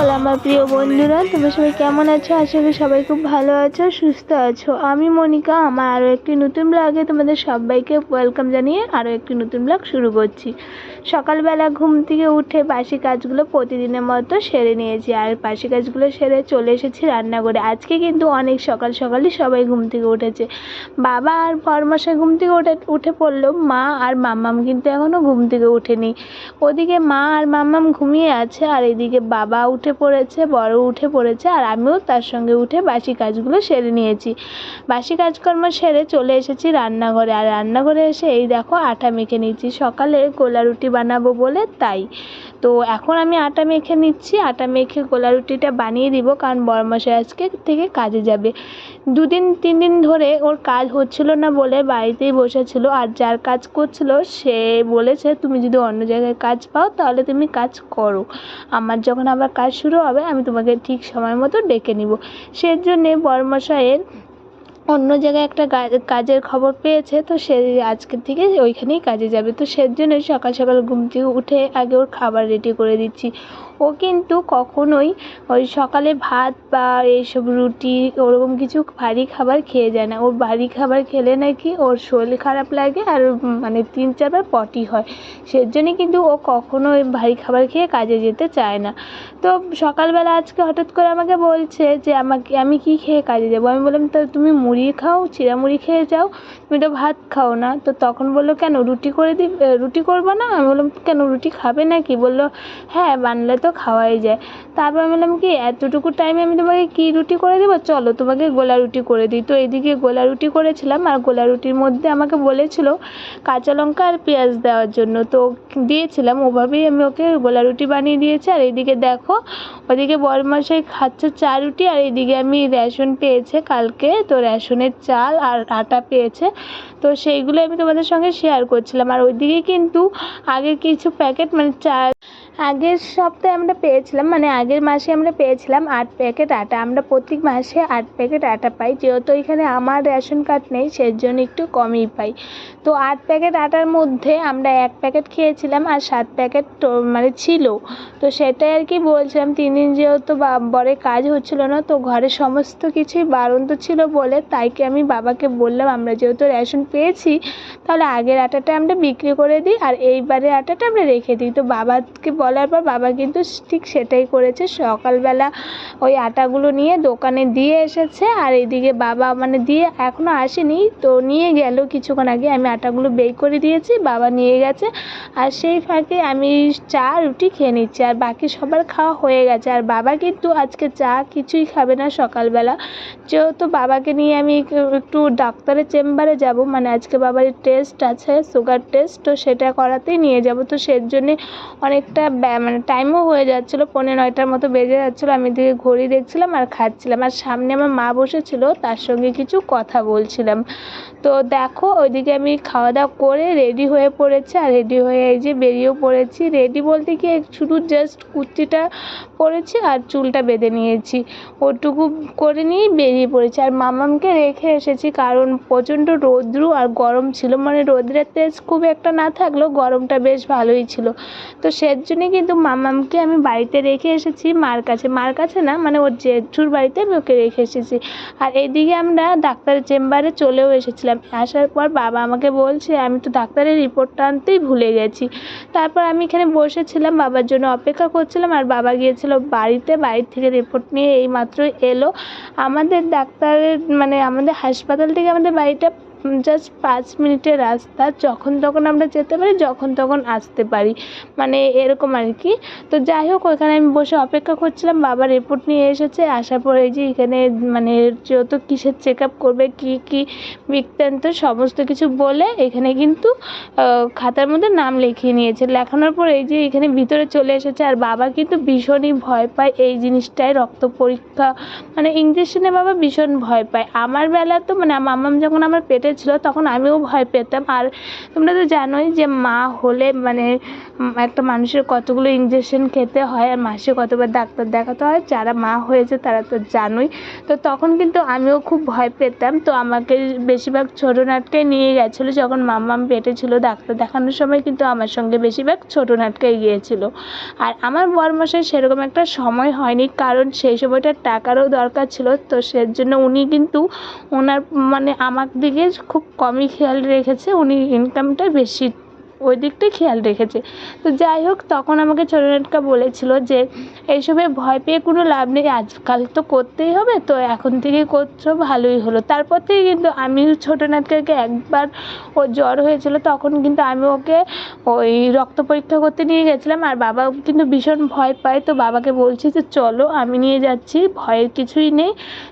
শুভ আমার প্রিয় বন্ধুরা, তোমরা সবাই কেমন আছো? আশা করি সবাই খুব ভালো আছো, সুস্থ আছো। আমি মনিকা, আমার আরও একটি নতুন ব্লগে তোমাদের সবাইকে ওয়েলকাম জানিয়ে আরও একটি নতুন ব্লগ শুরু করছি। সকালবেলা ঘুম থেকে উঠে বাসি কাজগুলো প্রতিদিনের মতো সেরে নিয়েছি, আর বাসি কাজগুলো সেরে চলে এসেছি রান্নাঘরে। আজকে কিন্তু অনেক সকাল সকালই সবাই ঘুম থেকে উঠেছে। বাবা আর পরমাসে ঘুম থেকে উঠে উঠে পড়ল, মা আর মাম্মাম কিন্তু এখনও ঘুম থেকে উঠেনি ওদিকে মা আর মাম্মাম ঘুমিয়ে আছে, আর এদিকে বাবা উঠে পড়েছে, বড় উঠে পড়েছে, আর আমিও তার সঙ্গে উঠে বাসি কাজগুলো সেরে নিয়েছি। বাসি কাজকর্ম সেরে চলে এসেছি রান্নাঘরে, আর রান্নাঘরে এসে এই দেখো আটা মেখে নিয়েছি। সকালে গোলা রুটি বানাবো বলে তাই। তো এখন আমি আটা মেখে নিচ্ছি। আটা মেখে গোলা রুটিটা বানিয়ে দিব কারণ বড়মশাই আজকে থেকে কাজে যাবে। দুদিন তিন দিন ধরে ওর কাজ হচ্ছিল না বলে বাড়িতেই বসেছিল আর যার কাজ করছিল সে বলেছে, তুমি যদি অন্য জায়গায় কাজ পাও তাহলে তুমি কাজ করো। আমার যখন আবার কাজ শুরু হবে, আমি তোমাকে ঠিক সময় মতো ডেকে নিব। সেজন্যে বড়মশাইয়ের অন্য জায়গায় একটা কাজের খবর পেয়েছে, তো সে আজকের থেকে ওইখানেই কাজে যাবে। তো সেজন্যই সকাল সকাল ঘুম থেকে উঠে আগে ওর খাবার রেডি করে দিচ্ছি। ও কিন্তু কখনোই ওই সকালে ভাত বা এইসব রুটি ওরকম কিছু ভারী খাবার খেয়ে যায় না। ও ভারী খাবার খেলে নাকি ওর শরীর খারাপ লাগে আর মানে তিন চারবার পটি হয়। সেজন্যই কিন্তু ও কখনোই ভারী খাবার খেয়ে কাজে যেতে চায় না। তো সকালবেলা আজকে হঠাৎ করে আমাকে বলছে যে, আমাকে, আমি কী খেয়ে কাজে যাব? আমি বললাম, তো তুমি মুড়ি খাও চিড়া মুড়ি খেয়ে যাও, তুমি তো ভাত খাও না। তো তখন বলল, কেন, রুটি করে দি রুটি করব না? আমি বললাম, কেন, রুটি খাবে নাকি? বলল হ্যাঁ বানলে তো খাওয়াই যায়। তারপর বললাম, কি এতটুকু টাইমে আমি তোমাকে কী রুটি করে দেবো? চলো তোমাকে গোলা রুটি করে দিই। তো এদিকে গোলা রুটি করেছিলাম আর গোলা রুটির মধ্যে আমাকে বলেছিল কাঁচা লঙ্কা আর পেঁয়াজ দেওয়ার জন্য। তো দিয়েছিলাম, ওভাবেই আমি ওকে গোলা রুটি বানিয়ে দিয়েছি। আর এদিকে দেখো, ওদিকে বড়মশাই খাচ্ছে চা রুটি আর এদিকে আমি রেশন পেয়েছে কালকে। তো রেশনের চাল আর আটা পেয়েছে। তো সেইগুলো আমি তোমাদের সঙ্গে শেয়ার করছিলাম। আর ওইদিকে কিন্তু আগে কিছু প্যাকেট মানে চাল আগের সপ্তাহে আমরা পেয়েছিলাম মানে আগের মাসে আমরা পেয়েছিলাম আট প্যাকেট আটা। আমরা প্রত্যেক মাসে আট প্যাকেট আটা পাই, যেহেতু এখানে আমার রেশন কার্ড নেই, সেজন্য একটু কমই পাই। তো আট প্যাকেট আটার মধ্যে আমরা এক প্যাকেট খেয়েছিলাম আর সাত প্যাকেট মানে ছিল। তো সেটাই আর কি বলছিলাম, তিন দিন যেহেতু বরের কাজ হচ্ছিল না, তো ঘরে সমস্ত কিছুই বারণ তো ছিল বলে তাই কি আমি বাবাকে বললাম, আমরা যেহেতু রেশন পেয়েছি, তাহলে আগের আটাটা আমরা বিক্রি করে দিই আর এইবারের আটাটা আমরা রেখে দিই। তো বাবাকে বলার পর বাবা কিন্তু ঠিক সেটাই করেছে। সকালবেলা ওই আটাগুলো নিয়ে দোকানে দিয়ে এসেছে আর এদিকে বাবা মানে দিয়ে এখনও আসেনি। তো নিয়ে গেল। কিছুক্ষণ আগে আমি আটাগুলো বের করে দিয়েছি, বাবা নিয়ে গেছে। আর সেই ফাঁকে আমি চা, রুটি খেয়ে নিচ্ছি আর বাকি সবার খাওয়া হয়ে গেছে। আর বাবা কিন্তু আজকে চা কিছুই খাবে না সকালবেলা। যেহেতু বাবাকে নিয়ে আমি একটু ডাক্তারের চেম্বারে যাব মানে আজকে বাবার টেস্ট আছে, সুগার টেস্ট, তো সেটা করাতেই নিয়ে যাব। তো সের জন্যে অনেকটা মানে টাইমও হয়ে যাচ্ছিল, পৌনে নয়টার মতো বেজে যাচ্ছিল, আমি এদিকে ঘড়ি দেখছিলাম আর খাচ্ছিলাম। আর সামনে আমার মা বসেছিল, তার সঙ্গে কিছু কথা বলছিলাম। তো দেখো, ওইদিকে আমি খাওয়া দাওয়া করে রেডি হয়ে পড়েছি, আর রেডি হয়ে এই যে বেরিয়েও পড়েছি। রেডি বলতে কি শুধু জাস্ট কুর্তিটা পরেছি আর চুলটা বেঁধে নিয়েছি। ওটুকু করে নিয়েই বেরিয়ে পড়েছি। আর মামামকে রেখে এসেছি, কারণ প্রচণ্ড রৌদ্র আর গরম ছিল। মানে রৌদ্রের তেজ খুব একটা না থাকলেও গরমটা বেশ ভালোই ছিল। তো সের জন্যে কিন্তু মামামকে আমি বাড়িতে রেখে এসেছি মার কাছে। মার কাছে না মানে ওর জেঠুর বাড়িতে আমি ওকে রেখে এসেছি। আর এইদিকে আমরা ডাক্তারের চেম্বারে চলেও এসেছিলাম। আসার পর বাবা আমাকে বলছে, আমি তো ডাক্তারের রিপোর্টটা আনতেই ভুলে গেছি। তারপর আমি এখানে বসেছিলাম, বাবার জন্য অপেক্ষা করছিলাম আর বাবা গিয়েছিল বাড়িতে, বাড়ির থেকে রিপোর্ট নিয়ে এইমাত্র এলো। আমাদের ডাক্তারের মানে আমাদের হাসপাতাল থেকে আমাদের বাড়িটা জাস্ট পাঁচ মিনিটের রাস্তা, যখন তখন আমরা যেতে পারি, যখন তখন আসতে পারি। মানে এরকম আর কি। তো যাই হোক ওখানে আমি বসে অপেক্ষা করছিলাম, বাবা রিপোর্ট নিয়ে এসেছে। আসার পরে যে এখানে মানে যত কিসের চেক আপ করবে, কী কী বৃত্তান্ত, সমস্ত কিছু বলে এখানে কিন্তু খাতার মধ্যে নাম লিখিয়ে নিয়েছে। লেখানোর পর এই যে এখানে ভিতরে চলে এসেছে, আর বাবা কিন্তু ভীষণই ভয় পায় এই জিনিসটায়, রক্ত পরীক্ষা মানে ইঞ্জেকশনে বাবা ভীষণ ভয় পায়। আমার বেলা তো মানে মাম্মাম যখন আমার পেটে পেটেছিল তখন আমিও ভয় পেতাম। আর তোমরা তো জানোই যে মা হলে মানে একটা মানুষের কতগুলো ইঞ্জেকশন খেতে হয় আর মাসে কতবার ডাক্তার দেখাতে হয়, যারা মা হয়েছে তারা তো জানোই। তো তখন কিন্তু আমিও খুব ভয় পেতাম। তো আমাকে বেশিরভাগ ছোটো নাটকায় নিয়ে গেছিল। যখন মাম্মাম পেটে ছিল ডাক্তার দেখানোর সময় কিন্তু আমার সঙ্গে বেশিরভাগ ছোটো নাটকায় গিয়েছিল। আর আমার বরমশাই সেরকম একটা সময় হয়নি, কারণ সেই সময়টা টাকারও দরকার ছিল। তো সেজন্য উনি কিন্তু ওনার মানে আমার দিকে খুব কমই খেয়াল রেখেছে উনি ইনকামটা বেশি ওই দিকটাই খেয়াল রেখেছে। তো যাই হোক, তখন আমাকে ছোটো নাটকা বলেছিল যে, এইসবে ভয় পেয়ে কোনো লাভ নেই, আজকাল তো করতেই হবে, তো এখন থেকেই করছ, ভালোই হলো। তারপর থেকে কিন্তু আমি ছোটো নাটকাকে একবার ও জ্বর হয়েছিল, তখন কিন্তু আমি ওকে ওই রক্ত পরীক্ষা করতে নিয়ে গেছিলাম, আর বাবা কিন্তু ভীষণ ভয় পায়। তো বাবাকে বলছি যে, চলো, আমি নিয়ে যাচ্ছি, ভয়ের কিছুই নেই।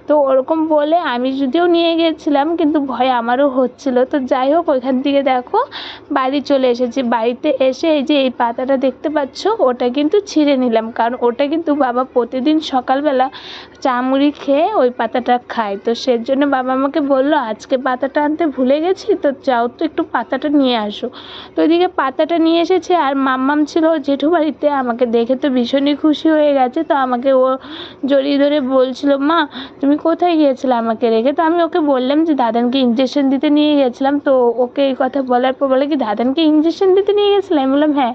তো ওরকম বলে আমি যদিও নিয়ে গিয়েছিলাম কিন্তু ভয় আমারও হচ্ছিল। তো যাই হোক, ওইখান থেকে দেখো, বাড়ি চলে এসেছি। বাড়িতে এসে এই যে এই পাতাটা দেখতে পাচ্ছ, ওটা কিন্তু ছিঁড়ে নিলাম। কারণ ওটা কিন্তু বাবা প্রতিদিন সকালবেলা চা মুড়ি খেয়ে ওই পাতাটা খায়। তো সেজন্য বাবা আমাকে বলল, আজকে পাতাটা আনতে ভুলে গেছি, তো যাও তো একটু পাতাটা নিয়ে আসো। তো ওইদিকে পাতাটা নিয়ে এসেছে আর মাম্মাম ছিল জেঠু বাড়িতে। আমাকে দেখে তো ভীষণই খুশি হয়ে গেছে। তো আমাকে ও জড়িয়ে ধরে বলছিল, মা, তুমি কোথায় গিয়েছিলে আমাকে রেখে? তো আমি ওকে বললাম যে, দাদানকে ইঞ্জেকশন দিতে নিয়ে গেছিলাম। তো ওকে এই কথা বলার পর বলে কি, দাদানকে ইঞ্জেকশন দিতে নিয়ে গেছিলে আমি বললাম হ্যাঁ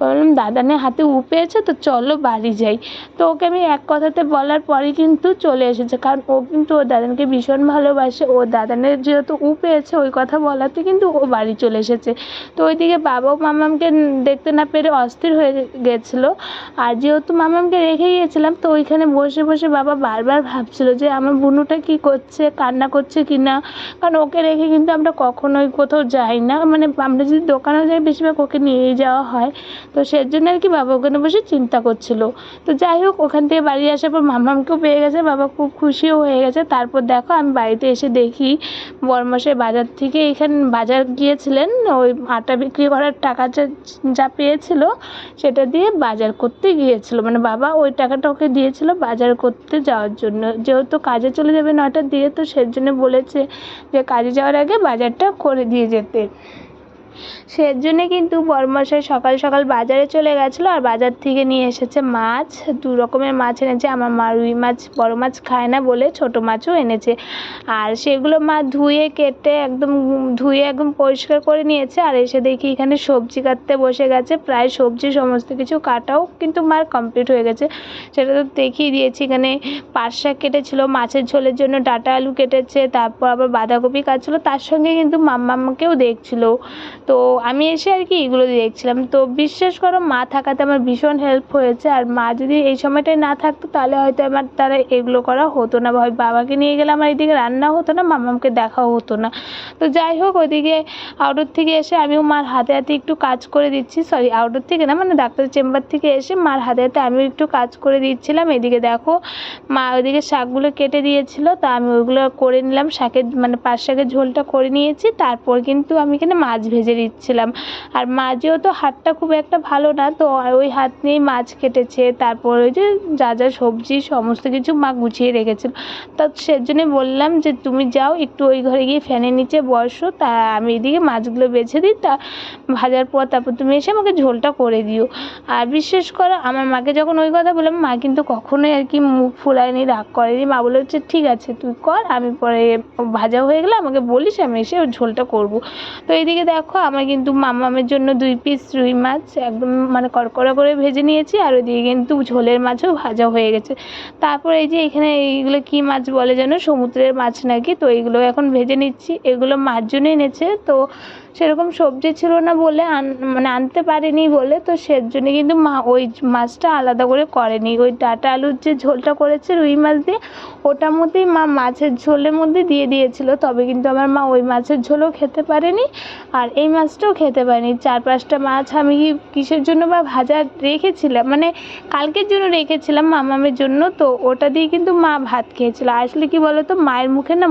বললাম, দাদানের হাতে উ পেয়েছে তো চলো বাড়ি যাই। তো ওকে আমি এক কথাতে বলার পরই কিন্তু চলে এসেছে। কারণ ও কিন্তু ওর দাদানকে ভীষণ ভালোবাসে। ও দাদানের যেহেতু উ পেয়েছে, ওই কথা বলাতে কিন্তু ও বাড়ি চলে এসেছে। তো ওইদিকে বাবাও মামামকে দেখতে না পেরে অস্থির হয়ে গেছিল। আর যেহেতু মামামকে রেখে গিয়েছিলাম, তো ওইখানে বসে বসে বাবা বারবার ভাবছিল যে আমার বুনুটা কী করছে, কান্না করছে কি না কারণ ওকে রেখে কিন্তু আমরা কখনোই কোথাও যাই না। মানে আমরা যদি দোকানেও যাই, বেশিরভাগ ওকে নিয়েই যাওয়া হয়। তো সেজন্য আর কি বাবা ওখানে বসে চিন্তা করছিল। তো যাই হোক, ওখান থেকে বাড়ি আসার পর মামামকেও পেয়ে গেছে, বাবা খুব খুশিও হয়ে গেছে। তারপর দেখো আমি বাড়িতে এসে দেখি বরমশাই বাজার থেকে এখানে বাজার গিয়েছিলেন, ওই আটা বিক্রি করার টাকা যা যা পেয়েছিল সেটা দিয়ে বাজার করতে গিয়েছিল। মানে বাবা ওই টাকাটা ওকে দিয়েছিল বাজার করতে যাওয়ার জন্য। যেহেতু কাজে চলে যাবে নটার দিয়ে তো সেজন্য বলেছে যে কাজে যাওয়ার আগে বাজারটা করে দিয়ে যেতে। সেজন্যে কিন্তু বড়মশাই সকাল সকাল বাজারে চলে গেছিল আর বাজার থেকে নিয়ে এসেছে মাছ। দু রকমের মাছ এনেছে। আমার মা রুই মাছ, বড় মাছ খায় না বলে ছোটো মাছও এনেছে। আর সেগুলো মা ধুয়ে, কেটে একদম ধুয়ে একদম পরিষ্কার করে নিয়েছে। আর এসে দেখি এখানে সবজি কাটতে বসে গেছে। প্রায় সবজি সমস্ত কিছু কাটাও কিন্তু মার কমপ্লিট হয়ে গেছে। সেটা তো দেখিয়ে দিয়েছি। এখানে পাট শাক কেটেছিল, মাছের ঝোলের জন্য ডাঁটা আলু কেটেছে, তারপর আবার বাঁধাকপি কাটছিলো। তার সঙ্গে কিন্তু মাম্মাম্মাকেও দেখছিলো। তো আমি এসে আর কি এগুলো দেখছিলাম। তো বিশ্বাস করো, মা থাকাতে আমার ভীষণ হেল্প হয়েছে। আর মা যদি এই সময়টায় না থাকতো, তাহলে হয়তো আমার তারা এগুলো করা হতো না বা বাবাকে নিয়ে গেলে আমার এদিকে রান্না হতো না, মামামকে দেখাও হতো না। তো যাই হোক ওইদিকে আউটডোর থেকে এসে আমিও মার হাতে হাতে একটু কাজ করে দিচ্ছি। সরি আউটডোর থেকে না মানে ডাক্তারের চেম্বার থেকে এসে মার হাতে হাতে আমিও একটু কাজ করে দিচ্ছিলাম। এদিকে দেখো, মা ওইদিকে শাকগুলো কেটে দিয়েছিল, তা আমি ওইগুলো করে নিলাম। শাকের মানে পাঁচ শাকের ঝোলটা করে নিয়েছি। তারপর কিন্তু আমি এখানে মাছ ভেজে দিচ্ছিলাম। আর মাঝেও তো হাতটা খুব একটা ভালো না, তো ওই হাত নিয়েই মাছ কেটেছে। তারপর ওই যে যা যা সবজি, সমস্ত কিছু মা গুছিয়ে রেখেছিল। তা সেজন্যে বললাম যে, তুমি যাও, একটু ওই ঘরে গিয়ে ফ্যানের নিচে বসো। তা আমি এদিকে মাছগুলো বেছে দিই, তা ভাজার পর তারপর তুমি এসে আমাকে ঝোলটা করে দিও। আর বিশ্বাস করো, আমার মাকে যখন ওই কথা বললাম, মা কিন্তু কখনোই আর কি মুখ ফুলায়নি, রাগ করেনি। মা বলে হচ্ছে, ঠিক আছে, তুই কর, আমি পরে ভাজা হয়ে গেলে আমাকে বলিস, আমি এসে ওই ঝোলটা করব। তো এইদিকে দেখো আমার কিন্তু মামামের জন্য দুই পিস রুই মাছ একদম মানে কড়কড়া করে ভেজে নিয়েছি, আর ওইদিকে কিন্তু ঝোলের মাছও ভাজা হয়ে গেছে। তারপর এই যে এখানে এইগুলো কি মাছ বলে যেন? সমুদ্রের মাছ নাকি? তো এইগুলো এখন ভেজে নিচ্ছি। এগুলো মার জন্য এনেছে। তো সেরকম সবজি ছিল না বলে মানে আনতে পারেনি বলে, তো সেজন্য কিন্তু মা ওই মাছটা আলাদা করে করেনি। ওই ডাঁটা আলুর যে ঝোলটা করেছে রুই মাছ দিয়ে, ওটার মধ্যেই মা মাছের ঝোলের মধ্যে দিয়ে দিয়েছিল। তবে কিন্তু আমার মা ওই মাছের ঝোলও খেতে পারেনি আর এই মাছটাও খেতে পারেনি। চার পাঁচটা মাছ আমি কিসের জন্য বা ভাজা রেখেছিলাম? মানে কালকের জন্য রেখেছিলাম মামামের জন্য, তো ওটা দিয়ে কিন্তু মা ভাত খেয়েছিল। আসলে কি বলো তো মায়ের মুখে না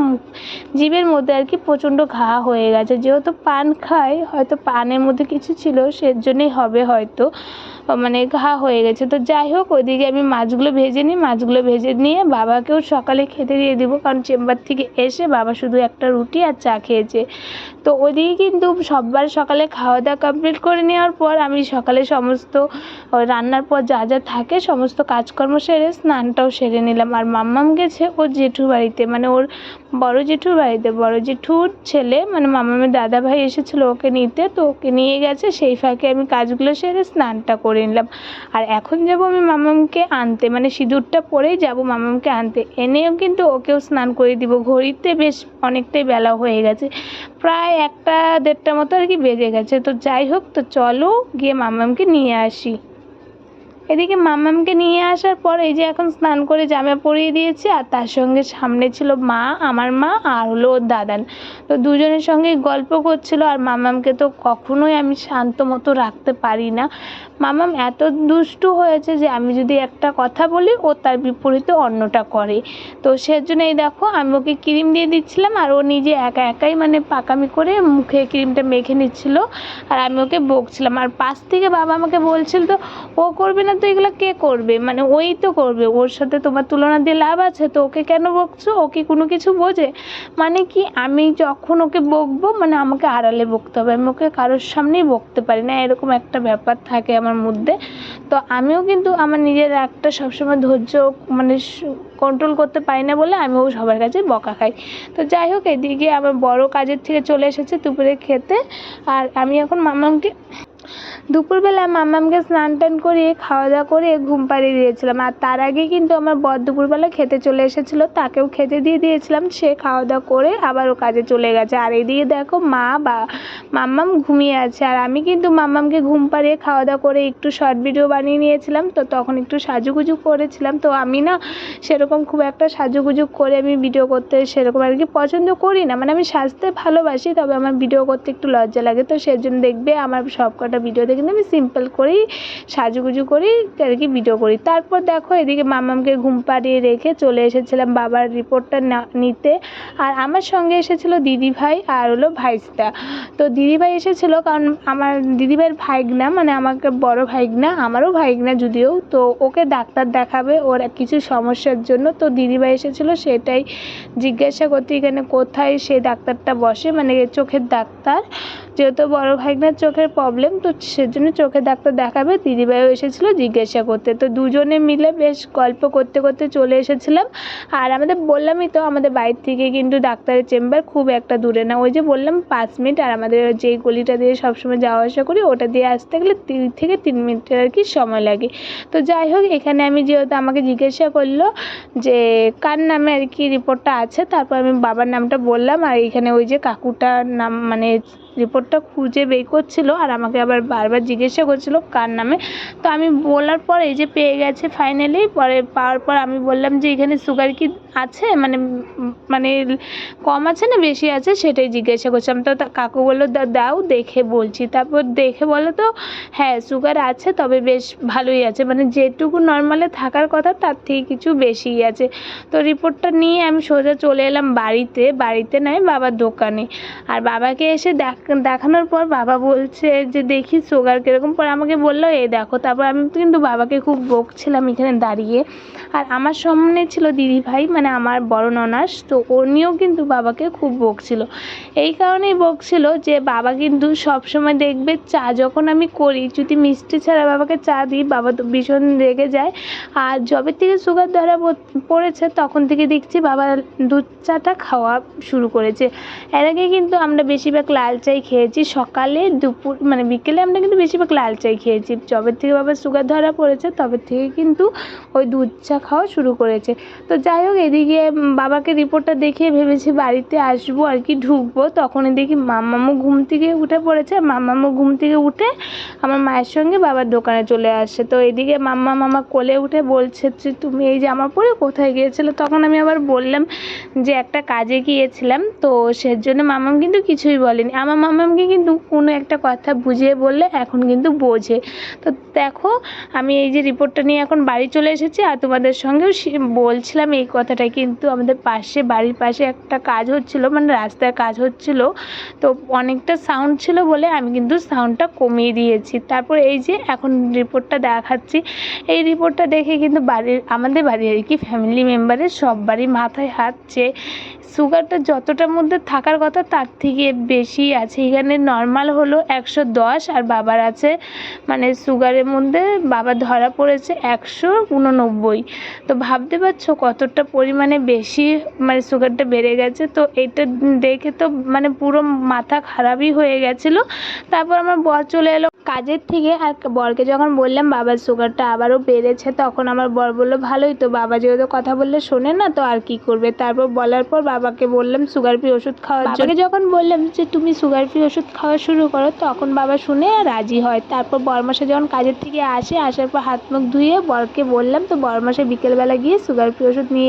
জিভের মধ্যে আর কি প্রচণ্ড ঘা হয়ে গেছে। যেহেতু পান খায়, হয়তো পানের মধ্যে কিছু ছিল, সেজন্যই হবে হয়তো। মানে ঘা হয়ে গেছে। তো যাই হোক, ওইদিকে আমি মাছগুলো ভেজে নিই, মাছগুলো ভেজে নিয়ে বাবাকেও সকালে খেতে দিয়ে দিব। কারণ চেম্বার থেকে এসে বাবা শুধু একটা রুটি আর চা খেয়েছে। তো ওইদিকে কিন্তু সববার সকালে খাওয়া দাওয়া কমপ্লিট করে নেওয়ার পর আমি সকালে সমস্ত রান্নার পর যা যা থাকে, সমস্ত কাজকর্ম সেরে স্নানটাও সেরে নিলাম। আর মাম্মাম গেছে ওর জেঠুর বাড়িতে। মানে ওর বড় জেঠুর বাড়িতে। বড় জেঠুর ছেলে মানে মামামের দাদা ভাই এসেছিল ওকে নিতে, তো ওকে নিয়ে গেছে, সেই ফাঁকে আমি কাজগুলো সেরে স্নানটা করে নিলাম। আর এখন যাব আমি মামামকে আনতে মানে সিঁদুরটা পরেই যাব মামামকে আনতে। এনেও কিন্তু ওকেও স্নান করে দিব, ঘড়িতে বেশ অনেকটাই বেলা হয়ে গেছে, প্রায় একটা দেড়টা মতো আর কি বেজে গেছে। তো যাই হোক, তো চলো গিয়ে মামামকে নিয়ে আসি। এদিকে মামামকে নিয়ে আসার পর এই যে এখন স্নান করে জামা পরিয়ে দিয়েছি, আর তার সঙ্গে সামনে ছিল মা, আমার মা, আর হলো ওর দাদান। তো দুজনের সঙ্গেই গল্প করছিল, আর মামামকে তো কখনোই আমি শান্ত মতো রাখতে পারি না। মামাম এত দুষ্টু হয়েছে যে আমি যদি একটা কথা বলি, ও তার বিপরীতে অন্যটা করে। তো সেজন্য এই দেখো, আমি ওকে ক্রিম দিয়ে দিচ্ছিলাম, আর ও নিজে একা একাই মানে পাকামি করে মুখে ক্রিমটা মেখে নিচ্ছিল, আর আমি ওকে বকছিলাম। আর পাশ থেকে বাবা আমাকে বলছিল তো ও করবে না তো এগুলো কে করবে? মানে ওই তো করবে। ওর সাথে তোমার তুলনা দিয়ে লাভ আছে, তো ওকে কেন বকছো? ও কি কোনো কিছু বোঝে? মানে কি আমি যখন ওকে বকবো মানে আমাকে আড়ালে বকতে হবে। আমি ওকে কারোর সামনেই বকতে পারি না। এরকম একটা ব্যাপার থাকে আমার মধ্যে। তো আমিও কিন্তু আমার নিজের একটা সবসময় ধৈর্য মানে কন্ট্রোল করতে পারি না বলে আমিও সবার কাছে বকা খাই। তো যাই হোক, এদিকে আমার বড় কাজের থেকে চলে এসেছে দুপুরে খেতে। আর আমি এখন মামাকে দুপুরবেলা মামামকে স্নান টান করিয়ে খাওয়া দাওয়া করে ঘুম পাড়িয়ে দিয়েছিলাম। আর তার আগে কিন্তু আমার বর দুপুরবেলা খেতে চলে এসেছিল, তাকেও খেতে দিয়ে দিয়েছিলাম। সে খাওয়া দাওয়া করে আবার ও কাজে চলে গেছে। আর এদিকে দেখো মা বা মাম্মাম ঘুমিয়ে আছে। আর আমি কিন্তু মাম্মামকে ঘুম পাড়িয়ে খাওয়া দাওয়া করে একটু শর্ট ভিডিও বানিয়ে নিয়েছিলাম। তো তখন একটু সাজুগুজু করেছিলাম। তো আমি না সেরকম খুব একটা সাজুগুজু করে আমি ভিডিও করতে সেরকম আর কি পছন্দ করি না। মানে আমি সাজতে ভালোবাসি, তবে আমার ভিডিও করতে একটু লজ্জা লাগে। তো সেজন্য দেখবে আমার সব কটা ভিডিওতে কিন্তু আমি সিম্পল করেই সাজুগুজু করেই আর কি ভিডিও করি। তারপর দেখো এদিকে মামামকে ঘুম পাড়িয়ে রেখে চলে এসেছিলাম বাবার রিপোর্টটা নিতে। আর আমার সঙ্গে এসেছিল দিদিভাই আর হলো ভাইস্তা। তো দিদিভাই এসেছিল কারণ আমার দিদিভাইয়ের ভাইগনা মানে আমাকে বড় ভাইগনা, আমারও ভাইগনা যদিও, তো ওকে ডাক্তার দেখাবে ওর কিছু সমস্যার জন্য। তো দিদিভাই এসেছিল সেটাই জিজ্ঞাসা করতে, এখানে কোথায় সে ডাক্তারটা বসে মানে চোখের ডাক্তার, যেহেতু বড় ভাইগনার চোখের প্রবলেম তো সেজন্য চোখের ডাক্তার দেখাবে, দিদিভাইও এসেছিল জিজ্ঞাসা করতে। তো দুজনে মিলে বেশ গল্প করতে করতে চলে এসেছিলাম। আর আমাদের বললামই তো, আমাদের বাড়ির থেকে কিন্তু ডাক্তারের চেম্বার খুব একটা দূরে না। ওই যে বললাম, পাঁচ মিনিট, আর আমাদের যেই গলিটা দিয়ে সবসময় যাওয়া আসা করি, ওটা দিয়ে আসতে গেলে তিন থেকে তিন মিনিটের আর কি সময় লাগে। তো যাই হোক, এখানে আমি যেহেতু আমাকে জিজ্ঞাসা করল যে কার নামে আর কি রিপোর্টটা আছে, তারপর আমি বাবার নামটা বললাম। আর এখানে ওই যে কাকুটার নাম মানে রিপোর্টটা খুঁজে বের করছিল আর আমাকে আবার বারবার জিজ্ঞাসা করছিল কার নামে। তো আমি বলার পর এই যে পেয়ে গেছে ফাইনালি পরে পাওয়ার পর আমি বললাম যে এখানে সুগার কি আছে? মানে মানে কম আছে না বেশি আছে? সেটাই জিজ্ঞাসা করছিলাম। তো কাকু বলল দাও, দেখে বলছি। তারপর দেখে বলো তো হ্যাঁ সুগার আছে, তবে বেশ ভালোই আছে। মানে যেটুকু নর্মালে থাকার কথা, তার থেকে কিছু বেশিই আছে। তো রিপোর্টটা নিয়ে আমি সোজা চলে এলাম বাড়িতে। বাড়িতে নয়, বাবার দোকানে। আর বাবাকে এসে দেখ দেখানোর পর বাবা বলছে যে, দেখি সুগার কীরকম। পরে আমাকে বলল, এই দেখো। তারপর আমি কিন্তু বাবাকে খুব বকছিলাম এখানে দাঁড়িয়ে। আর আমার সামনে ছিল দিদিভাই মানে আমার বড় ননাস, তো উনিও কিন্তু বাবাকে খুব বকছিল। এই কারণেই বকছিল যে, বাবা কিন্তু সবসময় দেখবে চা যখন আমি করি, যদি মিষ্টি ছাড়া বাবাকে চা দিই, বাবা তো ভীষণ রেগে যায়। আর যবে থেকে সুগার ধরা পড়েছে, তখন থেকে দেখছি বাবা দুধ চাটা খাওয়া শুরু করেছে। এর আগে কিন্তু আমরা বেশিরভাগ লাল চাই খেয়েছি। সকালে দুপুর মানে বিকেলে আমরা কিন্তু বেশিরভাগ লাল চাই খেয়েছি। যবে থেকে বাবার সুগার ধরা পড়েছে, তবে থেকে কিন্তু ওই দুধ চা খাওয়া শুরু করেছে। তো যাই হোক, এদিকে বাবাকে রিপোর্টটা দেখে ভেবেছি বাড়িতে আসব আর কি ঢুকবো। তখনই দেখি মাম্মামও ঘুম থেকে উঠে পড়েছে। মাম্মামও ঘুম থেকে উঠে আমার মায়ের সঙ্গে বাবার দোকানে চলে আসছে তো এদিকে মাম্মা মামা কোলে উঠে বলছে যে, তুমি এই জামা পরে কোথায় গিয়েছিলে? তখন আমি আবার বললাম যে, একটা কাজে গিয়েছিলাম। তো সেজন্য মামাম কিন্তু কিছুই বলেনি। আমার মামামকে কিন্তু কোনো একটা কথা বুঝিয়ে বললে এখন কিন্তু বোঝে। তো দেখো, আমি এই যে রিপোর্টটা নিয়ে এখন বাড়ি চলে এসেছি আর তোমাদের সঙ্গেও বলছিলাম এই কথাটা। কিন্তু আমাদের পাশে, বাড়ির পাশে একটা কাজ হচ্ছিল মানে রাস্তার কাজ হচ্ছিল। তো অনেকটা সাউন্ড ছিল বলে আমি কিন্তু সাউন্ডটা কমিয়ে দিয়েছি। তারপর এই যে এখন রিপোর্টটা দেখাচ্ছি, এই রিপোর্টটা দেখে কিন্তু বাড়ির, আমাদের বাড়ির আর কি ফ্যামিলি মেম্বারের সব সববারই মাথায় হাত যে সুগারটা যতটার মধ্যে থাকার কথা, তার থেকে বেশি আছে। এখানে নর্মাল হলো একশো দশ, আর বাবার আছে মানে সুগারের মধ্যে বাবা ধরা পড়েছে একশো উননব্বই। তো ভাবতে পারছ কতটা পরিমাণে বেশি মানে সুগারটা বেড়ে গেছে? তো এটা দেখে তো মানে পুরো মাথা খারাপই হয়ে গেছিল। তারপর আমার বর চলে এলো। কাজের থেকে আর বরকে যখন বললাম, বাবার সুগারটা আবারও বেড়েছে, তখন আমার বর বলল, ভালোই তো, বাবা যেহেতু কথা বললে শোনে না, তো আর কি করবে? তারপর বলার পর বাবাকে বললাম সুগার ফ্রি ওষুধ খাওয়ার জন্য। যখন বললাম যে, তুমি সুগার ফ্রি ওষুধ খাওয়া শুরু করো, তখন বাবা শুনে রাজি হয়। তারপর বরমাসে যখন কাজের থেকে আসে, আসার পর হাত মুখ ধুয়ে বরকে বললাম, তো বরমাসে বিকেলবেলা গিয়ে সুগার ফ্রি ওষুধ নিয়ে